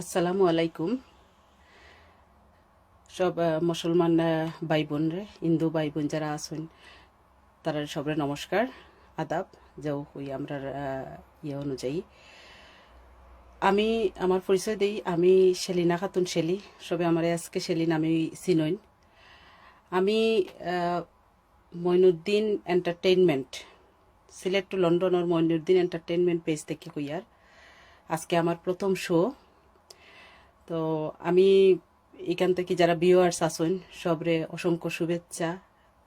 আসসালামু আলাইকুম। সব মুসলমান ভাই বোন রে, হিন্দু ভাই বোন যারা আছেন, তারা সবরে নমস্কার, আদাব, যাও হই আমরা ইয়ে অনুযায়ী। আমি আমার পরিচয় দিই, আমি সেলিনা খাতুন শেলি সবে আমার আজকে সেলিন আমি চিনইন। আমি মইনুদ্দিন এন্টারটেইনমেন্ট, সিলেট টু লন্ডনের মইনুদ্দিন এন্টারটেইনমেন্ট পেজ থেকে কইয়ার আজকে আমার প্রথম শো। তো আমি এখান থেকে যারা ভিউয়ার্স আসুন সবরে অসংখ্য শুভেচ্ছা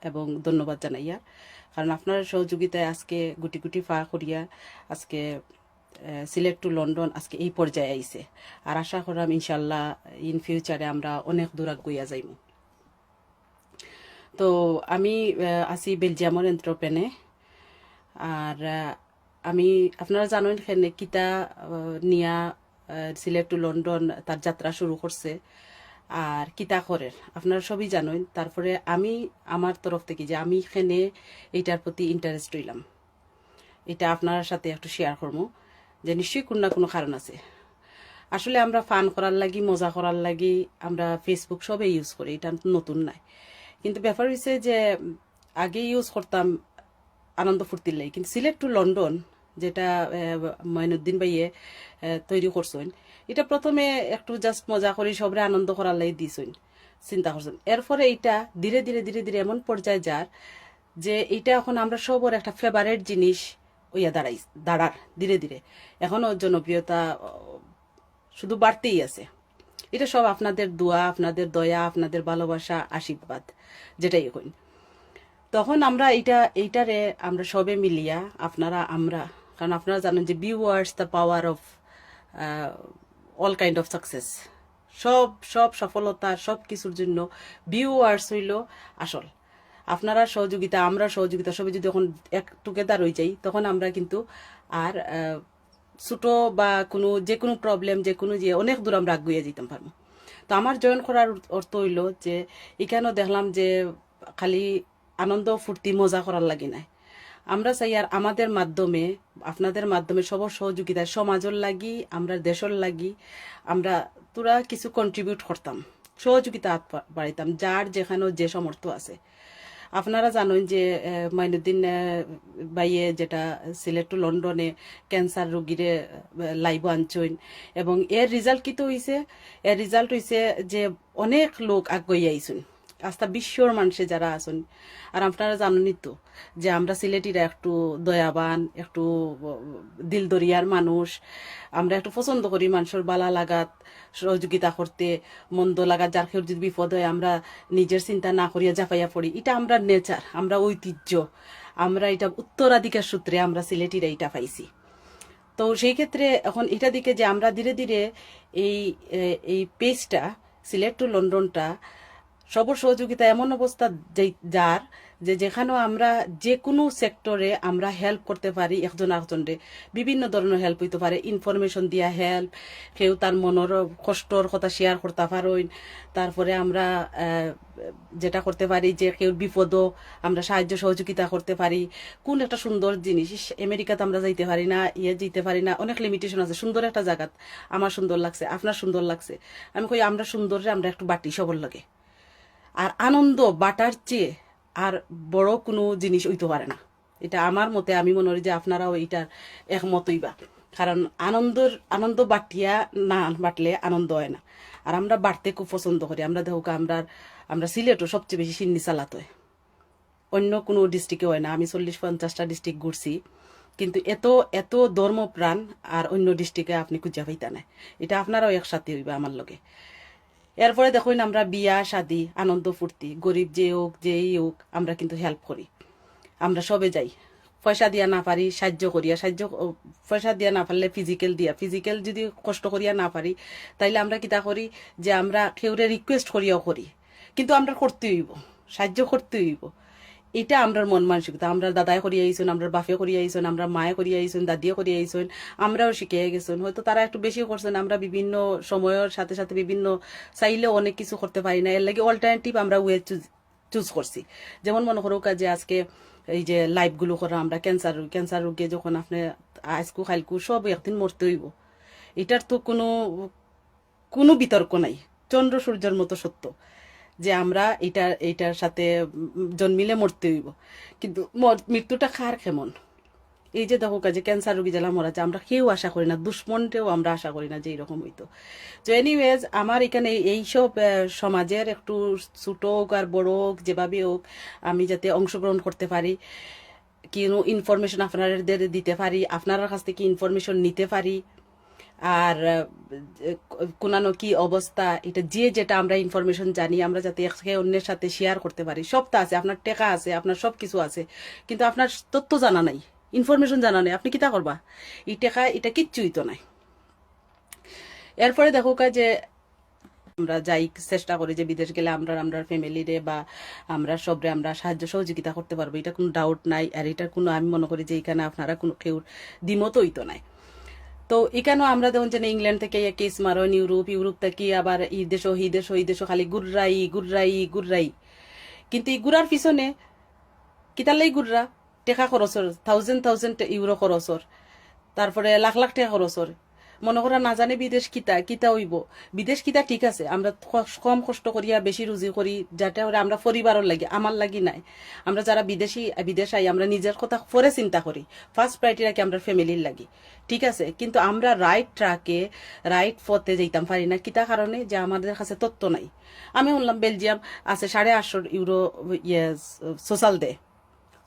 এবং ধন্যবাদ জানাইয়া। কারণ আপনার সহযোগিতায় আজকে গুটি গুটি পা করিয়া আজকে সিলেট টু লন্ডন আজকে এই পর্যায়ে আইছে। আর আশা করাম ইনশাল্লাহ ইন ফিউচারে আমরা অনেক দূর আগুইয়া যাইমু। তো আমি আছি বেলজিয়ামের এন্ট্রোপেনে আর আমি, আপনারা জানেন কিতা নিয়া সিলেট টু লন্ডন তার যাত্রা শুরু করছে। আর কিতা আপনারা সবই জানেন। তারপরে আমি, আমার তরফ থেকে যে আমি এখানে এইটার প্রতি ইন্টারেস্ট হইলাম এটা আপনার সাথে একটু শেয়ার করব, যে নিশ্চয়ই কোনো না কোনো কারণ আছে। আসলে আমরা ফান করার লাগি, মজা করার লাগি, আমরা ফেসবুক সবে ইউজ করি, এটা নতুন নাই। কিন্তু ব্যাপার হয়েছে যে আগে ইউজ করতাম আনন্দ ফুর্তির লাগে। কিন্তু সিলেট টু লন্ডন যেটা আহ, মঈনুদ্দিন ভাইয়ে তৈরি করছেন। এটা প্রথমে একটু জাস্ট মজা করি সবরে আনন্দ করার লাগে দিছেন চিন্তা করছেন। এরপরে এটা ধীরে ধীরে ধীরে ধীরে এমন পর্যায়ে যার যে এটা এখন আমরা সবর একটা ফেভারেট জিনিস ওইয়া দাঁড়াই দাঁড়ার ধীরে ধীরে। এখনও জনপ্রিয়তা শুধু বাড়তেই আছে। এটা সব আপনাদের দোয়া আপনাদের দয়া আপনাদের ভালোবাসা আশীর্বাদ যেটাই এখন তখন আমরা এটা এইটারে আমরা সবে মিলিয়া আপনারা আমরা কারণ আপনারা জানেন যে viewers the power of all kind of success সব সব সফলতা, সব কিছুর জন্য ভিউয়ার্স হইল আসল। আপনারা সহযোগিতা, আমরা সহযোগিতা, সবাই যদি যখন এক টুগেদার হয়ে যাই, তখন আমরা কিন্তু আর ছোটো বা কোনো, যে কোনো প্রবলেম যে কোনো যে অনেক দূর আমরা আগুয়ে যেতাম পারব। তো আমার জয়েন করার অর্থ হইল যে, এখানেও দেখলাম যে খালি আনন্দ, ফুর্তি, মজা করার লাগি নাই। আমরা চাই আর আমাদের মাধ্যমে, আপনাদের মাধ্যমে সবর সহযোগিতায় সমাজের লাগি, আমরা দেশের লাগি, আমরা তোরা কিছু কন্ট্রিবিউট করতাম, সহযোগিতা হাত বাড়াইতাম, যার যেখানেও যে সমর্থ আছে। আপনারা জানেন যে মাইনুদ্দিন বাইয়ে যেটা সিলেট টু লন্ডনে ক্যান্সার রোগীরে লাইভ আনছইন এবং এর রেজাল্ট কি তো হইছে? এর রেজাল্ট হইছে যে অনেক লোক আগুই আইছুন আস্তা বিশ্বর মানুষে যারা আছেন, আর আপনারা জানেনই তো যে আমরা সিলেটিরা একটু দয়াবান, একটু দিল দরিয়ার মানুষ। আমরা একটু পছন্দ করি মানুষের বালা লাগাত, সহযোগিতা করতে, মন্দ লাগাত, যার কেউ যদি বিপদ হয় আমরা নিজের চিন্তা না করিয়া জাপাইয়া পড়ি। এটা আমরা নেচার, আমরা ঐতিহ্য। আমরা এটা উত্তরাধিকার সূত্রে আমরা সিলেটিরা এটা পাইছি। তো সেই ক্ষেত্রে এখন এটা দিকে যে আমরা ধীরে ধীরে এই এই পেজটা, সিলেট টু লন্ডনটা সবর সহযোগিতা এমন অবস্থা যার যে যেখানেও আমরা যে কোনো সেক্টরে আমরা হেল্প করতে পারি একজন একজনরে বিভিন্ন ধরনের হেল্প হইতে পারে। ইনফরমেশন দিয়া হেল্প কেউ তার মনের কষ্টর কথা শেয়ার করতে পারেন। তারপরে আমরা যেটা করতে পারি যে কেউ বিপদও আমরা সাহায্য সহযোগিতা করতে পারি। কোন একটা সুন্দর জিনিস আমেরিকাতে আমরা যাইতে পারি না ইয়ে যেতে পারি না। অনেক লিমিটেশন আছে। সুন্দর একটা জায়গাত আমার সুন্দর লাগছে, আপনার সুন্দর লাগছে। আমি কই আমরা সুন্দর আমরা একটু বাটি সবর লাগে। আর আনন্দ, বাটার চেয়ে আর বড় কোনো জিনিস হইতে পারে না। এটা আমার মতে, আমি মনে করি যে আপনারাও এইটার একমতই বা কারণ আনন্দর, আনন্দ বাটিয়া না বাটলে আনন্দ হয় না। আর আমরা বাড়তে খুব পছন্দ করি। আমরা দেখো আমরা আমরা সিলেটও সবচেয়ে বেশি সিন্নি চালাত হয়। অন্য কোনো ডিস্ট্রিক্টে হয় না। আমি চল্লিশ পঞ্চাশটা ডিস্ট্রিক্ট ঘুরছি। কিন্তু এত এত ধর্মপ্রাণ আর অন্য ডিস্ট্রিক্টে আপনি খুঁজা পাইতা না এটা আপনারাও একসাথে হইবা আমার লগে। এরপরে দেখুন আমরা বিয়া, শাদি, আনন্দ, ফুর্তি, গরিব যে হোক, যেই হোক, আমরা কিন্তু হেল্প করি। আমরা সবে যাই। পয়সা দিয়া না পারি, সাহায্য করিয়া, সাহায্য পয়সা দিয়া না পারলে ফিজিক্যাল দিয়া। ফিজিক্যাল যদি কষ্ট করিয়া না পারি, তাইলে আমরা কিতা করি যে আমরা কেউরে রিকোয়েস্ট করিয়াও করি। কিন্তু আমরা করতে হইব। সাহায্য করতে হইব। এটা আমরা মন মানসিকতা। আমরা দাদাই করিয়া আইসুন আমরা বাপে করিয়া আইসুন, আমরা মায়ে করিয়া আইসুন দাদিয়ে করিয়া আইসুন, আমরাও শিখে গেছুন হয়তো তারা একটু বেশি করছেন, আমরা বিভিন্ন সময়ের সাথে সাথে বিভিন্ন চাইলেও অনেক কিছু করতে পারি না। এর লাগে অল্টারনেটিভ আমরা ওয়ে চুজ করছি। যেমন মনে করো যে আজকে এই যে লাইভগুলো করা, আমরা ক্যান্সার ক্যান্সার রোগে যখন আপনি আজকু খাইলকু সব একদিন মরতে হইব। এটার তো কোনো কোনো বিতর্ক নাই। চন্দ্র সূর্যের মতো সত্য। যে আমরা এটা এইটার সাথে জন্মিলে মরতে হইব। কিন্তু মৃত্যুটা খার কেমন? এই যে দেখো কাজে ক্যান্সার রোগী যারা মরা যায়, আমরা কেউ আশা করি না দুশ্মনটেও আমরা আশা করি না যে এরকম হইতো। তো এনিওয়েজ আমার এখানে এইসব সমাজের একটু ছোট হোক আর বড় হোক, যেভাবে হোক, আমি যাতে অংশগ্রহণ করতে পারি কোনো ইনফরমেশন আপনাদের দিতে পারি আপনার কাছ থেকে ইনফরমেশন নিতে পারি আর কোনানো কি অবস্থা, এটা যে যেটা আমরা ইনফরমেশন জানি, আমরা যাতে একে অন্যের সাথে শেয়ার করতে পারি। সবটা আছে, আপনার টেকা আছে, আপনার সব কিছু আছে, কিন্তু আপনার তথ্য জানা নাই ইনফরমেশন জানা নাই, আপনি কিতা করবা? এই টেকা, এটা কিচ্ছুই তো নাই। এরপরে দেখো যে, আমরা যাই চেষ্টা করি যে বিদেশ গেলে আমরা আমরা ফ্যামিলিরে বা আমরা সবরে আমরা সাহায্য সহযোগিতা করতে পারব, এটা কোনো ডাউট নাই, আর এটা কোনো, আমি মনে করি যে এখানে আপনারা কোনো কেউ দ্বিমতই তো নাই। তো এখানেও আমরা দেখুন যে ইংল্যান্ড থেকে কেস মারন ইউরোপ ইউরোপ থেকে আবার ই দেশ ওই দেশ ই দেশ খালি গুররাই গুররাই গুররাই কিন্তু এই গুড়ার পিছনে কিতালেই গুড়রা? টেকা খরচর থাউজেন্ড থাউজেন্ড ইউরো খরচর তারপরে লাখ লাখ টাকা খরচর মনে করা না জানে বিদেশ কিতা কিতা হইব। বিদেশ কিতা ঠিক আছে, আমরা কম কষ্ট করিয়া বেশি রুজি করি, যাতে করে আমরা পরিবারের লাগি, আমার লাগি নাই। আমরা যারা বিদেশি, বিদেশ আই, আমরা নিজের কথা পরে চিন্তা করি। ফার্স্ট প্রায়োরিটি রাখি আমরা ফ্যামিলির লাগি। ঠিক আছে, কিন্তু আমরা রাইট ট্রাকে রাইট পথে যেতাম পারি না, কিতা কারণে? যে আমাদের কাছে তত্ত্ব নাই। আমি শুনলাম বেলজিয়াম আছে সাড়ে আটশো ইউরো ইয়ে সোশ্যাল দেয়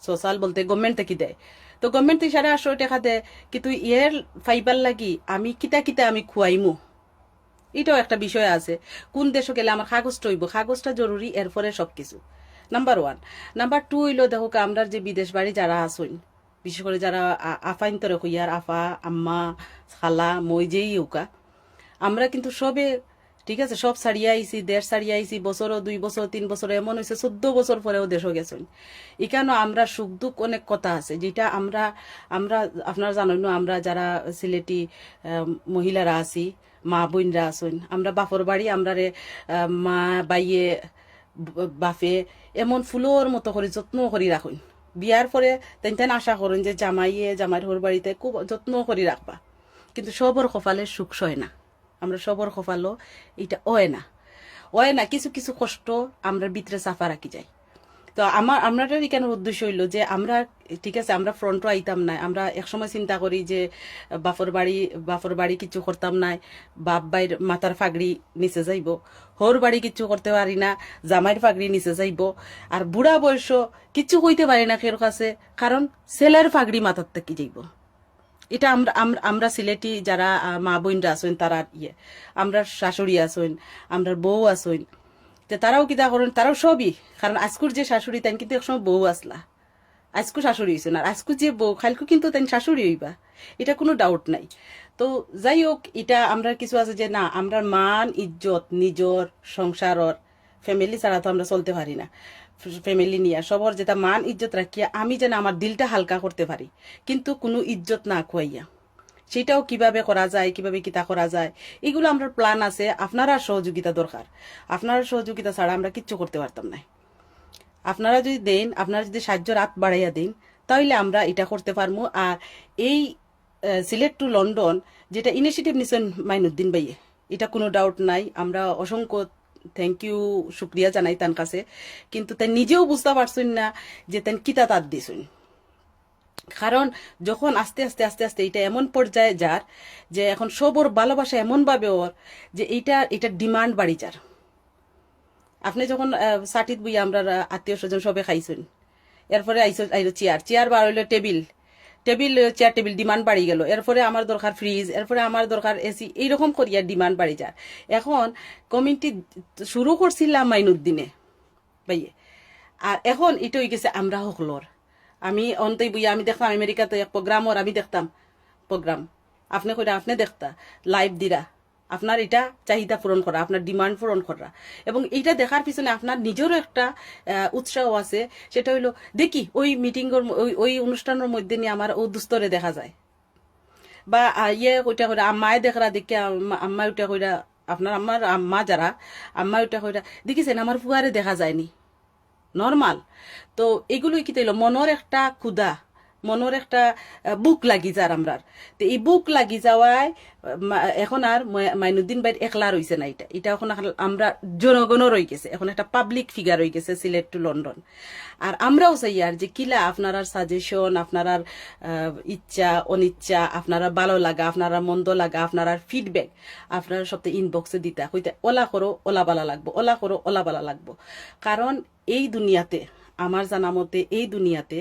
সোশ্যাল বলতে গভর্নমেন্ট থেকে দেয়? তো গভর্নমেন্ট সাড়ে আটশো টাকা দেয় কিন্তু ইয়ের ফাইবার লাগি আমি কিতা কিতা আমি খুয়াইমু। এটাও একটা বিষয় আছে। কোন দেশে গেলে আমার কাগজটা হইব কাগজটা জরুরি, এরপরে সব কিছু নাম্বার ওয়ান নাম্বার টু হইল দেখো আমরা যে বিদেশ বাড়ি যারা আসুন বিশেষ করে যারা আ- আফাইন্তরে হইয়ার আফা, আম্মা, খালা, মই যেই উকা আমরা কিন্তু সবে ঠিক আছে, সব ছাড়িয়ে আইছি, দেশ ছাড়িয়ে আইছি, বছরও দুই বছর, তিন বছর, এমন হয়েছে চোদ্দ বছর পরেও দেশও গেছেন। এখানেও আমরা সুখ দুঃখ অনেক কথা আছে, যেটা আমরা আমরা, আপনারা জানেন আমরা যারা সিলেটি মহিলারা আছি, মা বোনরা আছেন, আমরা বাপর বাড়ি, আমরা রে মা বাইয়ে বাপে এমন ফুলোর মতো করে যত্ন করে রাখুন। বিয়ার পরে তেন আশা করেন যে জামাইয়ে, জামাইয়ের হোর বাড়িতে খুব যত্ন করে রাখবা। কিন্তু সবর কপালে সুখ সয় না। আমরা সবর কপালও এটা ওয় না। ওয় না, কিছু কিছু কষ্ট আমরা ভিতরে চাফা রাখি যাই। তো আমার আমাদের এখানে উদ্দেশ্য হইল যে আমরা, ঠিক আছে, আমরা ফ্রন্টও আইতাম না আমরা একসময় চিন্তা করি যে বাফর বাড়ি বাফর বাড়ি কিছু করতাম না বাপ বাইর মাথার ফাগড়ি নিচে যাইব। হোর বাড়ি কিছু করতে পারি না, জামাইয়ের ফাগড়ি নিচে যাইব। আর বুড়া বয়স কিছু কইতে পারি না কেউ কাছে, কারণ ছেলের ফাগড়ি মাথার থেকে যাইব। এটা আমরা আমরা- সিলেটি যারা মা বোনরা আছেন, তারা ইয়ে। আমরা শাশুড়ি আছেন, আমরা বউ আছেন। তো তারাও কিতা করেন, তারাও সবই। কারণ আজকুর যে শাশুড়ি তাই কিন্তু একসময় বউ আসলা। আজকু শাশুড়ি হয়েছেন আর আজকু যে বউ খালকু কিন্তু তাই শাশুড়ি হইবা। এটা কোনো ডাউট নাই। তো যাই হোক, এটা আমরা কিছু আছে যে, না, আমরা মান, ইজ্জত, নিজর, সংসারর ফ্যামিলি ছাড়া তো আমরা চলতে পারি না। ফ্যামিলি নিয়ে, সবর যেটা মান ইজ্জত রাখিয়া আমি যেন আমার দিলটা হালকা করতে পারি। কিন্তু কোনো ইজ্জত না খুয়াইয়া। সেটাও কীভাবে করা যায়, কীভাবে কিতা করা যায়, এগুলো আমরা প্ল্যান আছে। আপনারা সহযোগিতা দরকার। আপনারা সহযোগিতা ছাড়া আমরা কিচ্ছু করতে পারতাম না। আপনারা যদি দেন, আপনারা যদি সাহায্য রাত বাড়াইয়া দেন তাহলে আমরা এটা করতে পারব আর এই সিলেট টু লন্ডন, যেটা ইনিশিয়েটিভ নিছেন মাইনুদ্দিন ভাইয়ে, এটা কোনো ডাউট নাই। আমরা অসংখ্য থ্যাংক ইউ শুক্রিয়া জানাই তার কাছে। কিন্তু তাই নিজেও বুঝতে পারছেন না যে তাই কিতা তার দিছেন। কারণ যখন আস্তে আস্তে আস্তে আস্তে এটা এমন পর্যায়ে যার, যে এখন সবর, ভালোবাসা এমনভাবে ওর, যে এইটা এটা ডিমান্ড বাড়ি যার। আপনি যখন সাটিত বই আমরা, আত্মীয় স্বজন সবে খাইছেন, এরপরে আইসো, আইলো চেয়ার চেয়ার বা table table chair table demand বাড়ি গেল। এরপরে আমার দরকার ফ্রিজ এরপরে আমার দরকার এসি এইরকম করিয়া ডিমান্ড বাড়ি যায়। এখন কমিটি শুরু করছিলাম মাইনুদ্দিনে, ভাইয়ে। আর এখন এটা হয়ে গেছে আমরা হকলর আমি অন্তই বইয়া, আমি দেখতাম আমেরিকাতে এক প্রোগ্রামর আমি দেখতাম প্রোগ্রাম আপনি কইরা, আপনি দেখতা। লাইভ দিরা। আপনার এটা চাহিদা পূরণ করা, আপনার ডিমান্ড পূরণ করা। এবং এইটা দেখার পিছনে আপনার নিজেরও একটা উৎসাহ আছে। সেটা হইল, দেখি ওই মিটিং ওই ওই অনুষ্ঠানের মধ্যে নিয়ে আমার ও দুস্তরে দেখা যায়। বা ইয়ে ওইটা কইরা আম্মায় দেখরা দেখে আম্মা- ওইটা কইরা আপনার আম্মার আম্মা যারা, আম্মা ওইটা কইরা দেখিছেন আমার ফুয়ারে দেখা যায়নি? নর্মাল তো এগুলোই কি তৈল মনের একটা ক্ষুদা মনের একটা বুক লাগি যার আমরার তো এই বুক লাগি যাওয়ায় এখন আর মাইনুদ্দিন ভাই একলা রইছে না এটা এটা এখন আমরা জনগণও রয়ে গেছে। এখন একটা পাবলিক ফিগার হয়ে গেছে সিলেট টু লন্ডন আর আমরাও চাই আর যে কিলা আপনার সাজেশন আপনার ইচ্ছা, অনিচ্ছা আপনারা ভালো লাগা আপনারা মন্দ লাগা আপনার ফিডব্যাক আপনারা সপ্তাহে ইনবক্সে দিতা। হইতে ওলা করো ওলা বালা লাগবো ওলা করো ওলা বালা লাগবো। কারণ এই দুনিয়াতে আমার জানা মতে, এই দুনিয়াতে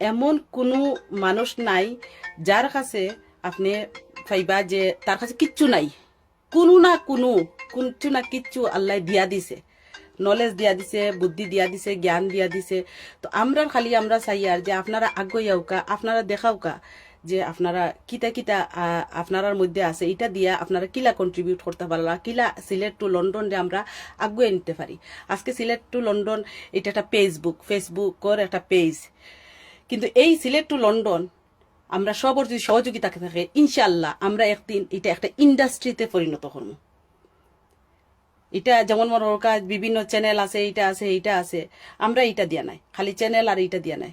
এমন কোনো মানুষ নাই যার কাছে আপনি পাইবা যে তার কাছে কিচ্ছু নাই। কোনো না কোনো কিচ্ছু না কিচ্ছু আল্লাহ দিয়া দিছে। নলেজ দিয়া দিছে, বুদ্ধি দিয়া দিছে, জ্ঞান দিয়া দিছে। তো আমরা খালি আমরা চাই আর যে আপনারা আগুয়াউকা আপনারা দেখাওকা যে আপনারা কিতা কিতা আপনার মধ্যে আছে। এটা দিয়া আপনারা কিলা কন্ট্রিবিউট করতে পারলা, কিলা সিলেট টু লন্ডন যে আমরা আগুয়ে নিতে পারি। আজকে সিলেট টু লন্ডন এটা একটা ফেসবুক ফেসবুকের একটা পেজ কিন্তু এই সিলেট টু লন্ডন, আমরা সবর যদি সহযোগিতা থাকে ইনশাল্লাহ আমরা একদিন এটা একটা ইন্ডাস্ট্রিতে পরিণত করব। এটা যেমন মনে আজ বিভিন্ন চ্যানেল আছে, এইটা আছে এইটা আছে, আমরা এটা দিয়া নাই, খালি চ্যানেল আর এইটা দিয়া নাই।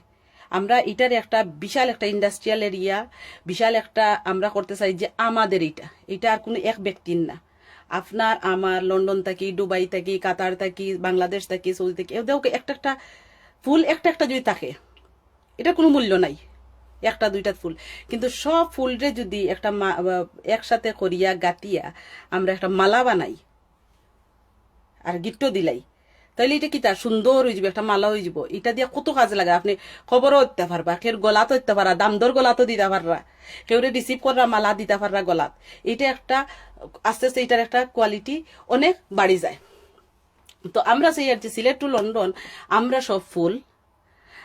আমরা এটার একটা বিশাল একটা ইন্ডাস্ট্রিয়াল এরিয়া, বিশাল একটা আমরা করতে চাই যে আমাদের এটা এটা আর কোনো এক ব্যক্তির না। আপনার, আমার, লন্ডন থাকি, দুবাই থাকি, কাতার থাকি, বাংলাদেশ থাকি, সৌদি থাকি এদেরও একটা একটা, ফুল একটা একটা যদি থাকে এটা কোনো মূল্য নাই। একটা, দুইটা ফুল। কিন্তু সব ফুলরে যদি একটা একসাথে করিয়া গাতিয়া আমরা একটা মালা বানাই আর গিফটও দিলাই, তাইলে এটা কি তার সুন্দর হয়ে যাবে, একটা মালা হয়ে যাব? এটা দিয়ে কত কাজ লাগে। আপনি খবরও দিতে পারবা, কেউ গলাত দিতে পারা দাম দর গলাতও দিতে পাররা কেউ রিসিভ করা মালা দিতে পাররা গলাত। এটা একটা, আস্তে আস্তে এটার একটা কোয়ালিটি অনেক বাড়ি যায়। তো আমরা সেই আর যে সিলেট টু লন্ডন আমরা সব ফুল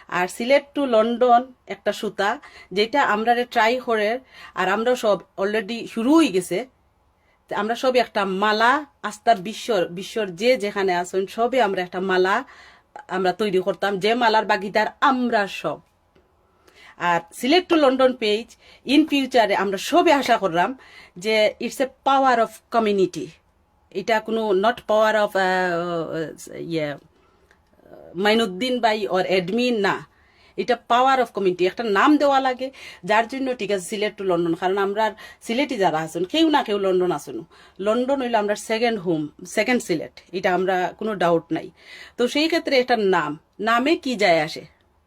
আর সিলেট টু লন্ডন একটা সুতা, যেটা আমরা ট্রাই করে আর আমরা সব অলরেডি শুরু হয়ে গেছে আমরা সবে একটা মালা আস্তা বিশ্বর বিশ্বর যে যেখানে আছেন সবে আমরা একটা মালা আমরা তৈরি করতাম, যে মালার বাগিদার আমরা সব। আর Sylhet to London page in ফিউচারে আমরা সবে আশা করলাম যে it's a power of community এটা কোনো নট পাওয়ার অফ ইয়ে মাইনুদ্দিন বাই ওর অ্যাডমিন না। এটা পাওয়ার অফ কমিউনিটি একটা নাম দেওয়া লাগে, যার জন্য ঠিক আছে সিলেট টু লন্ডন। কারণ আমরা সিলেটই যারা আসুন কেউ না কেউ লন্ডন আসুন লন্ডন হইল আমরা সেকেন্ড হোম সেকেন্ড সিলেট। এটা আমরা কোনো ডাউট নাই। তো সেই ক্ষেত্রে এটার নাম। নামে কি যায় আসে?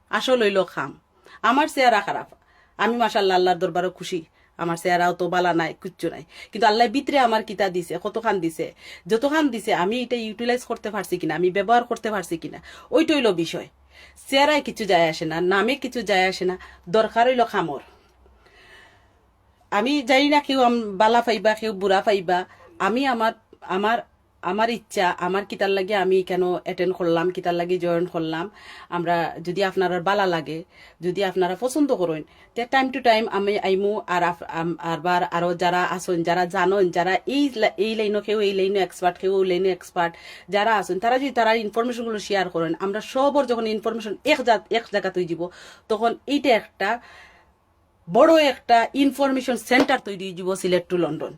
আসল হইল খাম। আমার চেহারা খারাপ। আমি মাসাল্লাহ আল্লাহর দরবারও খুশি। আমার চেহারাও তো বালা নাই, কিচ্ছু নাই। কিন্তু আল্লাহ ভিতরে আমার কিতা দিছে, কতখান দিছে? যতখান দিছে, আমি এটা ইউটিলাইজ করতে পারছি কিনা, আমি ব্যবহার করতে পারছি কিনা, ওইটা হইল বিষয়। চেহারায় কিছু যায় আসে না, নামে কিছু যায় আসে না, দরকার হইল খামর। আমি জানি না কেউ বালা পাইবা, কেউ বুড়া পাইবা, আমি আমার আমার আমার ইচ্ছা, আমার কিতার লাগে আমি কেন অ্যাটেন্ড করলাম কিতার লাগে জয়েন করলাম। আমরা যদি আপনারা বালা লাগে, যদি আপনারা পছন্দ করেন, তে টাইম টু টাইম আমি আইমু আর আরবার আরও যারা আসুন, যারা জানেন, যারা এই এই লাইনও কেউ, এই লাইনে এক্সপার্ট কেউ ওই লাইনে এক্সপার্ট যারা আছেন তারা যদি তারা ইনফরমেশনগুলো শেয়ার করেন, আমরা সবর যখন ইনফরমেশন এক এক জায়গা তৈরি দিব, তখন এইটা একটা বড় একটা ইনফরমেশন সেন্টার তৈরি যাব সিলেট টু লন্ডন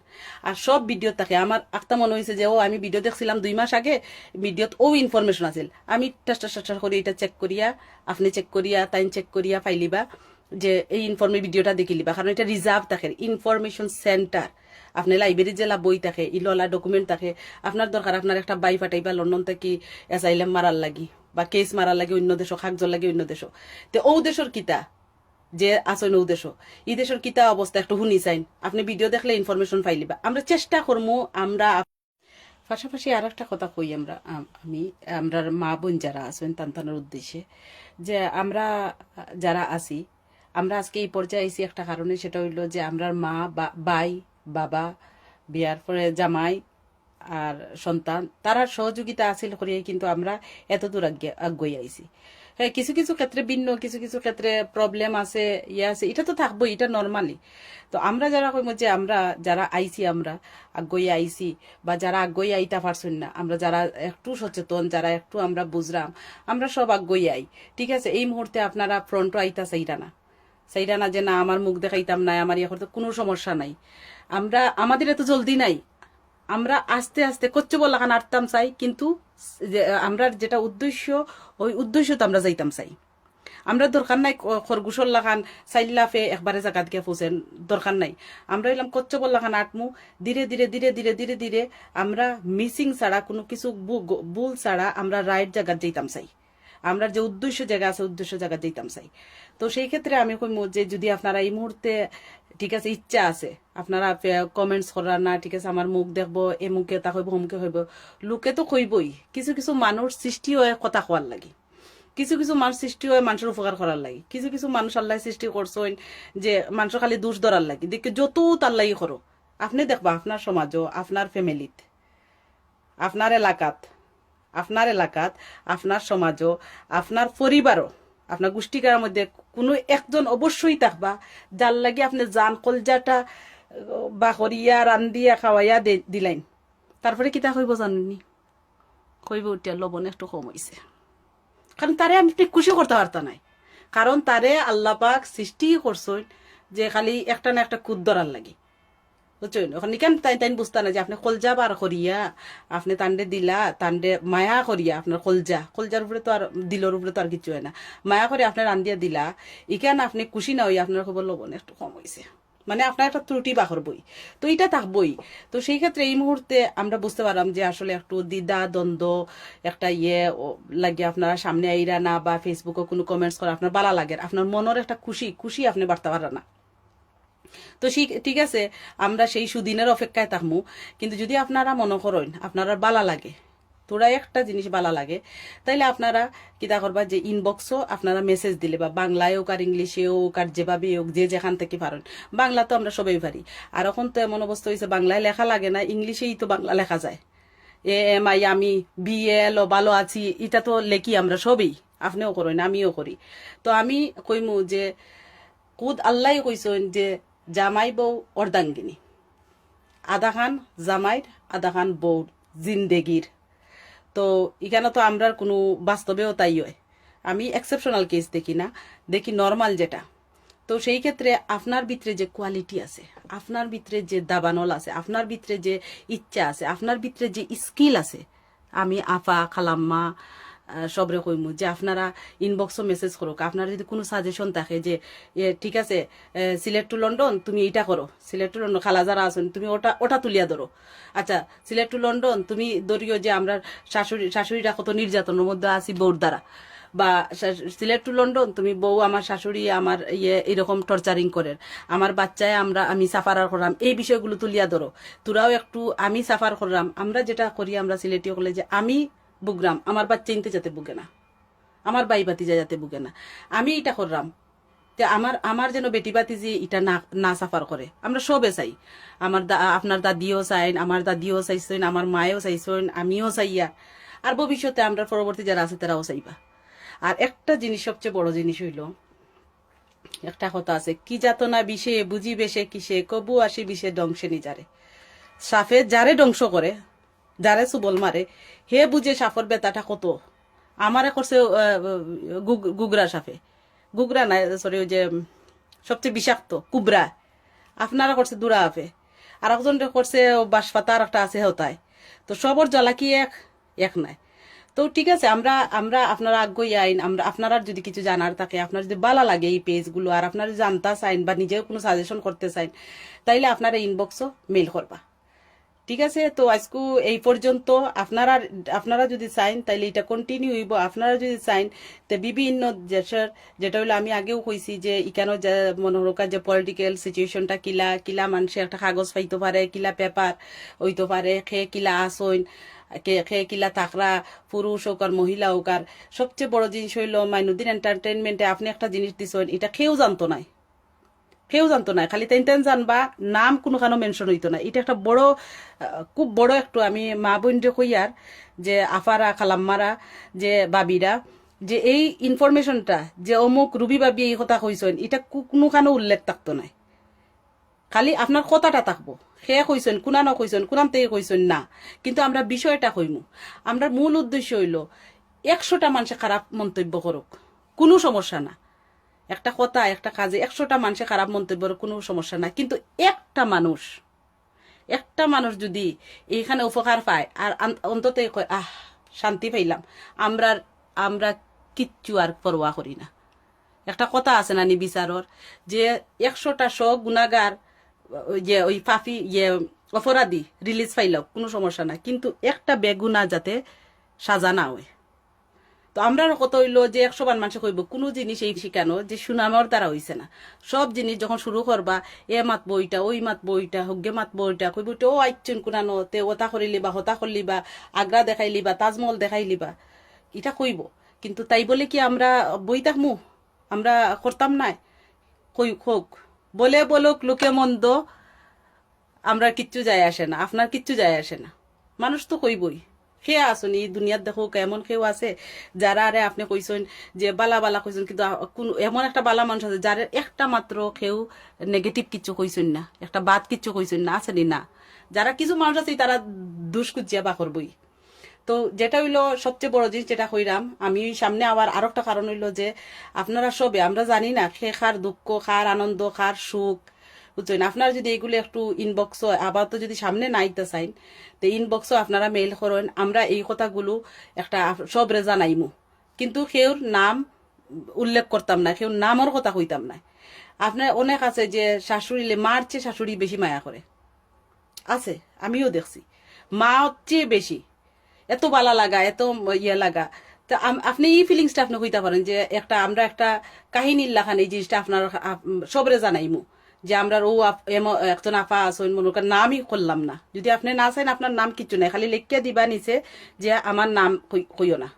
আর সব ভিডিও থাকে আমার একটা মনে হয়েছে যে, ও, আমি ভিডিও দেখছিলাম দুই মাস আগে ভিডিওত ও ইনফরমেশন আছিল। আমি টেস্টার টেস্টার করে এটা চেক করিয়া, আপনি চেক করিয়া, তাইন চেক করিয়া পাইলিবা যে, এই ইনফরমে ভিডিওটা দেখিলিবা। কারণ এটা রিজার্ভ থাকে ইনফরমেশন সেন্টার আপনি লাইব্রেরির জেলা বই থাকে ইললা ডকুমেন্ট থাকে, আপনার দরকার, আপনার একটা বাই ফাটাইবা লন্ডন থেকে এসাইলাম মারার লাগি, বা কেস মারার লাগে অন্য দেশ কাগজর লাগে অন্য দেশ তে ও দেশের কিতা? যে আসন উদ্দেশ্য। দেশ ই দেশের কিতা অবস্থা, একটু শুনি চাইন। আপনি ভিডিও দেখলে ইনফরমেশন পাইলিবা আমরা চেষ্টা করব আমরা পাশাপাশি আর একটা কথা কই আমরা, আমি আমরা মা বোন যারা আছেন, তান্তানোর উদ্দেশ্যে, যে আমরা যারা আছি, আমরা আজকে এই পর্যায়ে আইছি একটা কারণে, সেটা হইল যে আমরা মা বা ভাই, বাবা, বিয়ার পরে জামাই আর সন্তান, তারা সহযোগিতা আছিল করিয়ে কিন্তু আমরা এত দূর আগুয়ে আইছি। হ্যাঁ কিছু কিছু ক্ষেত্রে ভিন্ন, কিছু কিছু ক্ষেত্রে প্রবলেম আছে ইয়ে আছে, এটা তো থাকবোই, এটা নর্মালি তো আমরা যারা কইম যে আমরা যারা আইছি আমরা আগুয়ে আইছি, বা যারা আগুয়ে আইতা পারছেন না, আমরা যারা একটু সচেতন, যারা একটু আমরা বুঝলাম আমরা সব আগুয়ে আই। ঠিক আছে, এই মুহূর্তে আপনারা ফ্রন্টও আইতা চাইরা না। চাইরা না যে না, আমার মুখ দেখাইতাম না আমার ইয়ে করতে কোনো সমস্যা নাই। আমরা, আমাদের এত জলদি নাই। আমরা আস্তে আস্তে কচ্ছ বলা খান আটতাম চাই, কিন্তু আমরা যেটা উদ্দেশ্য, ওই উদ্দেশ্য তো আমরা যাইতাম চাই। আমরা দরকার নাই খরগোশর লাখান চাইল্লা ফে একবারে জায়গাত গিয়ে পৌঁছেন, দরকার নাই। আমরা এলাম কচ্চবল লাখান আটমু, ধীরে ধীরে ধীরে ধীরে ধীরে ধীরে আমরা মিসিং ছাড়া, কোনো কিছু ভুল ছাড়া আমরা রাইট জায়গাত যেতাম চাই। আমরা যে উদ্দেশ্য জায়গা আছে, উদ্দেশ্য জায়গা যেতাম চাই। তো সেই ক্ষেত্রে আমি কইম যে যদি আপনারা এই মুহূর্তে, ঠিক আছে, ইচ্ছা আছে, আপনারা কমেন্টস করার না, ঠিক আছে, আমার মুখ দেখব এ মুখে তা হইব অমুকে হইব, লোকে তো কইবই, কিছু কিছু মানুষ সৃষ্টি হয়ে কথা কোয়ার লাগে। কিছু কিছু মানুষ সৃষ্টি হয় মানুষের উপকার করার লাগে। কিছু কিছু মানুষ আল্লাহ সৃষ্টি করছেন যে মানুষ খালি দোষ ধরার লাগে। দেখে যত তার লাগি করো আপনি দেখবা, আপনার সমাজও, আপনার ফ্যামিলিত আপনার এলাকাত আপনার এলাকাত, আপনার সমাজও, আপনার পরিবারও, আপনার গোষ্ঠীকার মধ্যে কোনো একজন অবশ্যই থাকবা যার লাগে আপনি জান কলজাটা বা করিয়া রান্দিয়া খাওয়াইয়া দিলাইন তারপরে কিতা কইব জানেননি কইব উঠিয়া লবণ একটু কম হইছে কারণ তারে আমি খুশি করতে পারতা নাই। কারণ তারে আল্লাপাক সৃষ্টি করছেন যে খালি একটা না একটা কুদ ধরার লাগে। ওখানে বুঝতে না যে আপনি কলজা বার করিয়া, আপনি তান্ডে দিলা তান্ডে মায়া করিয়া আপনার কলজা কলজার উপরে তো আর, দিলর উপরে তো আর কিছু হয় না। মায়া করে আপনার দিলা আপনি খুশি না হই আপনার খবর লবণ একটু কম হয়েছে মানে আপনার একটা ত্রুটি বাহর বই। তো এটা থাকবই তো সেই ক্ষেত্রে এই মুহূর্তে আমরা বুঝতে পারলাম যে আসলে একটু দ্বিধা, দ্বন্দ্ব, একটা ইয়ে লাগে আপনারা সামনে আইরা না বা ফেসবুকে কোনো কমেন্টস করে আপনার বালা লাগে। আপনার মনের একটা খুশি খুশি আপনি বাড়তে পারেন না। তো সেই, ঠিক আছে, আমরা সেই সুদিনের অপেক্ষায় থাকমু। কিন্তু যদি আপনারা মনে করেন, আপনারা বালা লাগে, তোরা একটা জিনিস বালা লাগে, তাইলে আপনারা কিতা করবা যে ইনবক্সও আপনারা মেসেজ দিলে বা বাংলায় হোক আর ইংলিশে হোক আর যেভাবে হোক, যে যেখান থেকে পারেন। বাংলা তো আমরা সবাই পারি। আর এখন তো এমন অবস্থা হয়েছে বাংলায় লেখা লাগে না, ইংলিশেই তো বাংলা লেখা যায়। এ, এম, আই, আমি, বি এল, ও ভালো আছি এটা তো লেখি আমরা সবই। আপনিও করেন, আমিও করি। তো আমি কইমু যে কুদ আল্লাহ কইছেন যে জামাই বউ অর্ধাঙ্গিনী। আধা খান জামাইর আধা খান বউর জিন্দেগির। তো এখানে তো আমরা কোনো বাস্তবেও তাই হয়। আমি এক্সেপশনাল কেস দেখি না, দেখি নর্মাল যেটা। তো সেই ক্ষেত্রে আপনার ভিতরে যে কোয়ালিটি আছে, আপনার ভিতরে যে দাবানল আছে, আপনার ভিতরে যে ইচ্ছা আছে, আপনার ভিতরে যে স্কিল আছে, আমি আফা খালাম্মা সবরে কইমু যে আপনারা ইনবক্সও মেসেজ করুক। আপনারা যদি কোনো সাজেশন থাকে যে ঠিক আছে সিলেট টু লন্ডন তুমি এটা করো। সিলেট টু লন্ডন খালা যারা আছেন, তুমি ওটা ওটা তুলিয়া ধরো। আচ্ছা সিলেট টু লন্ডন তুমি ধরিও যে আমরা শাশুড়ি, শাশুড়িরা কত নির্যাতনের মধ্যে আছি বউর দ্বারা। বা সিলেট টু লন্ডন তুমি বউ আমার শাশুড়ি আমার ইয়ে এরকম টর্চারিং করেন আমার বাচ্চায় আমরা, আমি সাফার করলাম। এই বিষয়গুলো তুলিয়া ধরো। তোরাও একটু আমি সাফার করলাম। আমরা যেটা করি, আমরা সিলেটি হলে যে আমি বুগরাম। আমার বাচ্চা ইনতে যাতে বুগে না। আমার বাই বাতিজা যাতে বুগে না। আমি এটা করলাম তে আমার আমার যেন বেটি বাতি যে এটা না না সাফার করে। আমরা সবে চাই। আমার দা, আপনার দাদিও চাইন, আমার দাদিও চাইছেন, আমার মায়েও চাইছেন, আমিও চাইয়া। আর ভবিষ্যতে আমরা পরবর্তী যারা আছে তারাও চাইবা। আর একটা জিনিস সবচেয়ে বড় জিনিস হইল, একটা কথা আছে, কি যাতনা বিষে বুঝি বেশে কিসে, কবু আসি বিষে ডংসে নিজারে। সাফে যারে ধ্বংস করে যারে সুবল মারে হে বুঝে সাফর বেতাটা কত? আমারে করছে গুগ- গুগরা সাফে গুগরা নাই সরি ওই যে সবচেয়ে বিষাক্ত কুবরা আপনারা করছে দুরা আফে আর একজন করছে বাঁশপাতা আর একটা আছে হেতায় তো সবর জ্বালা কি এক? এক নাই। তো ঠিক আছে, আমরা আমরা আপনারা আগ্রহী আইন, আমরা, আপনারা যদি কিছু জানার থাকে, আপনার যদি ভালো লাগে এই পেজগুলো, আর আপনারা জানতে চাইন বা নিজেও কোনো সাজেশন করতে চাইন, তাইলে আপনারা ইনবক্সও মেল করবা। ঠিক আছে? তো আজকু এই পর্যন্ত আপনারা আপনারা যদি চাইন তাইলে এটা কন্টিনিউ হইব। আপনারা যদি চাইন তে বিভিন্ন দেশের যেটা হলো আমি আগেও কইছি যে ইকানো যে মনোরকা যে পলিটিক্যাল সিচুয়েশনটা কিলা কিলা মানুষে একটা কাগজ পাইতে পারে, কিলা পেপার হইতে পারে, খে কিলা আসইন খে কিলা থাকরা পুরুষ হোক আর মহিলা হোক আর সবচেয়ে বড় জিনিস হইল মাইনুদ্দিন এন্টারটেনমেন্টে আপনি একটা জিনিস দিছেন, এটা খেয়েও জানতো নাই। কেউ জানতো না, খালি তেন তেন জানবা, নাম কোনো কানো মেনশন হইতো না। এটা একটা বড়, খুব বড় একটু আমি মা বোনরে কইয়ার যে আফারা, খালাম্মারা, যে বাবিরা, যে এই ইনফরমেশনটা যে অমুক রুবি বাবি এই কথা কইছেন, এটা কোনো কানো উল্লেখ থাকতো নাই খালি আপনার কথাটা থাকব। সে কইছেন, কুনানো কইছেন কুনাম থেকে কইছেন না। কিন্তু আমরা বিষয়টা কইমু। আমরা মূল উদ্দেশ্য হইল, একশোটা মানুষে খারাপ মন্তব্য করুক। কোনো সমস্যা না। একটা কথা, একটা কাজে, একশোটা মানুষে খারাপ মন্তব্যের কোনো সমস্যা নাই। কিন্তু একটা মানুষ একটা মানুষ যদি এইখানে উপকার পায়, আর অন্তত আহ, শান্তি পাইলাম। আমরা আমরা কিচ্ছু আর পরোয়া করি না। একটা কথা আছে না নি বিচারর, যে একশোটা শ গুণাগার, যে ওই ফাফি ইয়ে অপরাধী রিলিজ পাইল, কোনো সমস্যা নাই। কিন্তু একটা বেগুনা যাতে সাজা না হয়। তো আমরা কত হইল যে একশো বার মানুষ কইব, কোনো জিনিস এই শিখানো যে সুনামর দ্বারা হইছে না। সব জিনিস যখন শুরু করবা, এ মাত বইটা ওই মাত বইটা হগ্গে মাত বইটা কইব তো ও আইচুন কুনানো, তে ওতা করিলি বা হতা করলিবা, আগ্রা দেখাইলি বা তাজমহল দেখাইলিবা এটা কইব। কিন্তু তাই বলে কি আমরা বই থাকমু? আমরা করতাম নাই? কই হোক, বলে বলুক, লোকে মন্দ, আমরা কিচ্ছু যায় আসে না, আপনার কিচ্ছু যায় আসে না। মানুষ তো কইবই। সে আসুন এই দুনিয়াত দেখো এমন কেউ আছে। যারা আরে আপনি কইছেন যে, বালা বালা কইছেন কিন্তু কোন এমন একটা বালা মানুষ আছে যার একটা মাত্র কেউ নেগেটিভ কিছু কইছেন না, একটা বাদ কিছু কইছেন না আসেনি না যারা কিছু মানুষ আছে তারা দুষ্কুজিয়া বা করবই তো যেটা হইল, সবচেয়ে বড় জিনিস যেটা কইরাম, আমি সামনে আবার আরও একটা কারণ হইল যে, আপনারা সবে, আমরা জানি না, সে খার দুঃখ, খার আনন্দ, খার সুখ বুঝছেন আপনারা যদি এগুলো একটু ইনবক্স আবার তো যদি সামনে নাইতে চাইন তো ইনবক্সও আপনারা মেইল করেন, আমরা এই কথাগুলো একটা সব সবরে জানাইমু কিন্তু সেউর নাম উল্লেখ করতাম না সেউর নামর কথা কইতাম না। আপনার অনেক আছে যে শাশুড়িলে মার চেয়ে শাশুড়ি বেশি মায়া করে। আছে, আমিও দেখছি। মা চেয়ে বেশি। এত বালা লাগা, এত ইয়ে লাগা। তা আপনি এই ফিলিংসটা আপনি কইতে পারেন যে একটা, আমরা একটা কাহিনীর লাখান এই জিনিসটা আপনার আপ- সবরে জানাইমু যে আমরা ও একজন আপা আসুন মনে করেন নামই করলাম না। যদি আপনি না চাইন, আপনার নাম কিচ্ছু নাই, খালি লেখিয়া দিবা নিচে যে আমার নাম কইও না।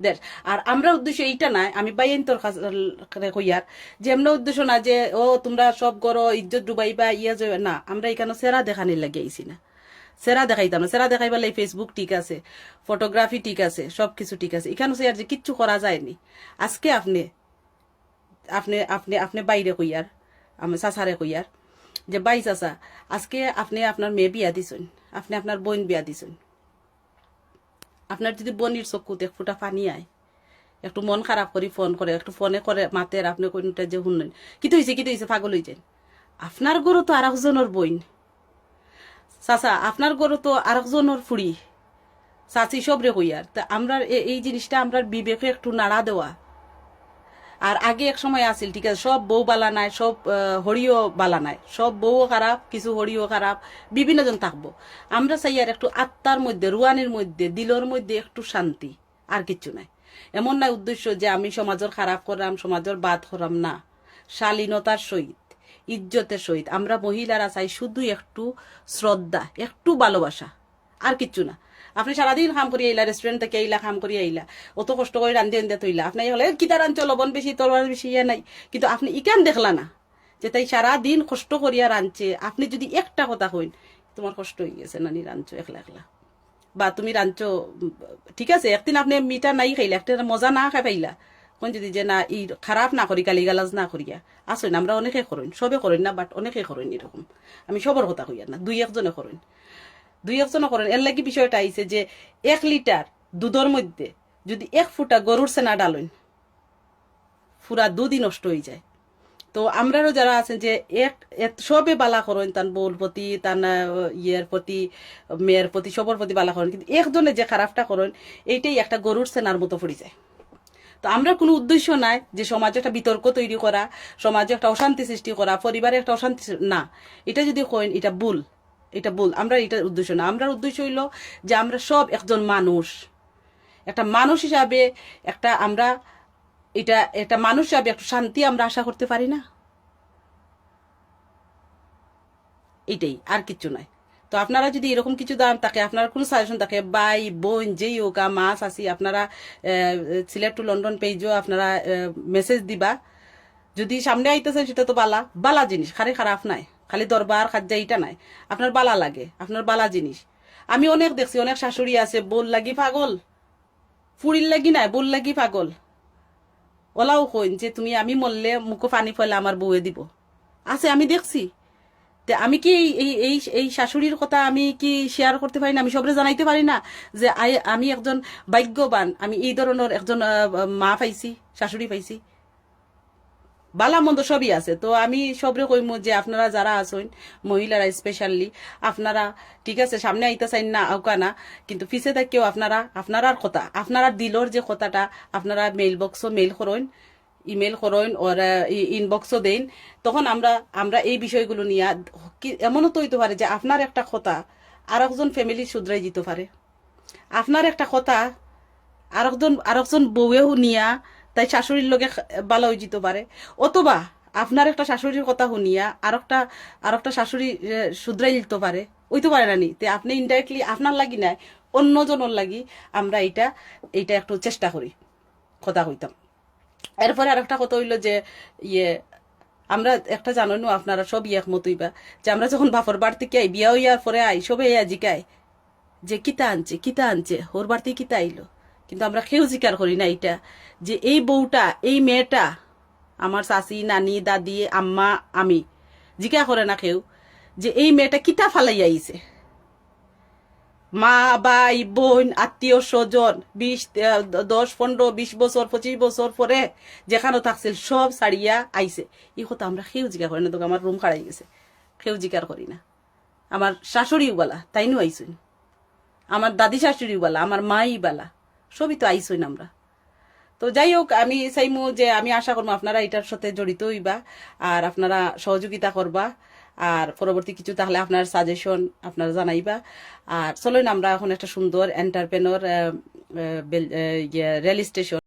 দেখ, আর আমরা উদ্দেশ্য এইটা নাই, আমি বাইন তোর কাছে কইয়ার, যে এমন উদ্দেশ্য না যে, ও, তোমরা সব করো, ইজ্জত ডুবাইবা, ইয়া যাবে না, আমরা এখানে সেরা দেখানির লাগে আইছি না। সেরা দেখাইতাম না, সেরা দেখাইবার লাগে ফেসবুক ঠিক আছে ফটোগ্রাফি ঠিক আছে সব কিছু ঠিক আছে। এখানে সে আর যে কিচ্ছু করা যায়নি। আজকে আপনি আপনি আপনি আপনি বাইরে কইয়ার। আমি চাচারে কইয়ার যে, বাই চাচা, আজকে আপনি আপনার মেয়ে বিয়া দিছেন, আপনি আপনার বোন বিয়া দিছেন। আপনার যদি বনির চকুত এক ফুটা পানি আয় একটু মন খারাপ করি ফোন করে একটু ফোনে করে মাতের আপনি কোনটা যে শুনলেন কি হয়েছে কি হয়েছে পাগল যান। আপনার গরু তো আর একজনের বইন চাচা আপনার গরু তো আর একজনের ফুড়ি চাচি সবরে কইয়ার তা আমরা এই জিনিসটা আমরা বিবেকে একটু নাড়া দেওয়া আর আগে এক সময় আছিল, ঠিক আছে? সব বউ বালা নাই, সব হরিও বালা নাই। সব বউও খারাপ, কিছু হরিও খারাপ, বিভিন্ন জন থাকব। আমরা চাই আর একটু আত্মার মধ্যে রুয়ানির মধ্যে, দিলর মধ্যে একটু শান্তি, আর কিছু নাই। এমন নাই উদ্দেশ্য যে আমি সমাজের খারাপ করাম সমাজের বাদ করাম না। শালীনতার সহিত, ইজ্জতের সহিত। আমরা মহিলারা চাই শুধু একটু শ্রদ্ধা, একটু ভালোবাসা, আর কিচ্ছু না। আপনি সারাদিন কাম করি আইলা রেস্টুরেন্ট থেকে আইলা কাম করি আইলা। অত কষ্ট করে রান্ধি রান্ধে তৈলা আপনি হলে কিতা রান্ধছো লবণ বেশি তরবার বেশি ইয়ে নাই। কিন্তু আপনি ইকান দেখলা না যে তাই সারাদিন কষ্ট করিয়া রাঁধছে আপনি যদি একটা কথা কইন তোমার কষ্ট হয়ে গেছে নানি রাঁধছো একলা একলা। বা তুমি রাঁধছো ঠিক আছে, একদিন আপনি মিঠা নাই খাইলা একটা মজা না খাই পাইলা। কোন যদি যে না, ই খারাপ না করি গালি গালাজ না করিয়া। আসেন আমরা অনেকে করেন সবে করেন না বাট অনেকে করেন এরকম। আমি সবর কথা কইয়া না দুই একজনে করেন দুই একজনে করেন। এর লাগি বিষয়টা আইছে যে এক লিটার দুধের মধ্যে যদি এক ফুটা গরুর সেনা ডালেন পুরা দুদিন নষ্ট হয়ে যায়। তো আমরারও যারা আছেন যে এক সবে বালা করেন, তার বউর প্রতি, তার ইয়ের প্রতি, মেয়ের প্রতি, সবর প্রতি বালা করেন। কিন্তু একজনে যে খারাপটা করেন, এইটাই একটা গরুর সেনার মতো পড়ে যায়। তো আমরা কোনো উদ্দেশ্য নাই যে সমাজে একটা বিতর্ক তৈরি করা, সমাজে একটা অশান্তি সৃষ্টি করা, পরিবারে একটা অশান্তি না। এটা যদি কইন, এটা ভুল। এটা বল আমরা এটার উদ্দেশ্য না। আমরা উদ্দেশ্য হইল যে আমরা সব একজন মানুষ। একটা মানুষ হিসাবে একটা আমরা এটা, একটা মানুষ হিসাবে একটা শান্তি আমরা আশা করতে পারি না? এইটাই আর কিছু নয় তো আপনারা যদি এরকম কিছু দাম থাকে আপনার কোনো সাজেশন থাকে বাই বোন, যেই হোক মাছ আসি আপনারা সিলেট টু লন্ডন পেজও আপনারা মেসেজ দিবা। যদি সামনে আইতেছেন, সেটা তো বালা বালা জিনিস খালি খারাপ নাই। খালি দরবার খাজ্জা এইটা নাই। আপনার বালা লাগে, আপনার বালা জিনিস। আমি অনেক দেখছি, অনেক শাশুড়ি আছে, বোল লাগি পাগল। ফুড়ির লাগি নাই, বোল লাগি পাগল। ওলাও কইন যে তুমি আমি মরলে মুখো পানি ফেলে আমার বউয়ে দিব। আছে, আমি দেখছি। তে আমি কি এই এই এই শাশুড়ির কথা আমি কি শেয়ার করতে পারি না? আমি সবরে জানাইতে পারি না যে আমি একজন ভাগ্যবান, আমি এই ধরনের একজন মা পাইছি, শাশুড়ি পাইছি। বালা মন্দ সবই আছে। তো আমি সবরে কইমু যে আপনারা যারা আছেন, মহিলারা স্পেশালি আপনারা ঠিক আছে, সামনে আইতে চাইন না, আউকা না, কিন্তু পিছে থাকেও আপনারা, আপনারার কথা, আপনারা দিলর যে কথাটা আপনারা মেইল বক্সও মেইল করেন ইমেল করেন, ওর ইনবক্সও দেন, তখন আমরা আমরা এই বিষয়গুলো নিয়ে এমনও তো হইতে পারে যে আপনার একটা কথা আর একজন ফ্যামিলি শুধরাই দিতে পারে। আপনার একটা কথা আরেকজন আরেকজন বউয়েও নিয়া তাই শাশুড়ির লগে ভালো হয়ে যেতে পারে। অথবা আপনার একটা শাশুড়ির কথা শুনিয়া আর একটা আর একটা শাশুড়ি শুধরাই দিতে পারে। ওইতে পারে না নি। তে আপনি ইনডাইরেক্টলি আপনার লাগি নাই, অন্যজনের লাগি আমরা এইটা এইটা একটু চেষ্টা করি। কথা হইতাম এরপরে আর একটা কথা হইল যে ইয়ে আমরা একটা জানেন আপনারা সব একমত হইবা, যে আমরা যখন বাপর বাড়ি থেকে আই, বিয়া হইয়ার পরে আই, সবে জিকায় যে কিতা আনছে কিতা আনছে, ওর বাড়িতে কিতা আইলো? কিন্তু আমরা কেউ জিকার করি না এটা যে এই বউটা, এই মেয়েটা আমার শাশি নানি, দাদি, আম্মা, আমি জিকা করে না কেউ যে এই মেয়েটা কিতা ফালাই আইছে। মা ভাই বোন, আত্মীয়, স্বজন, বিশ দশ, পনেরো, বিশ বছর, পঁচিশ বছর পরে যেখানে থাকছিল সব ছাড়িয়া আইছে। এই কথা আমরা সেও জিজ্ঞা করি না, তোকে আমার রুম খাড়াই গেছে। সেও জিজ্ঞার করি না। আমার শাশুড়িও বলা তাইনও আইসুন আমার দাদি শাশুড়িও বলা, আমার মাই বলা। সবই তো আইসই আমরা। তো যাই হোক, আমি চাইমু যে আমি আশা করব আপনারা এটার সাথে জড়িত হইবা আর আপনারা সহযোগিতা করবা। আর পরবর্তী কিছু তাহলে আপনার সাজেশন আপনারা জানাইবা। আর চলুন, আমরা এখন একটা সুন্দর এন্টারপ্রেনর রেল স্টেশন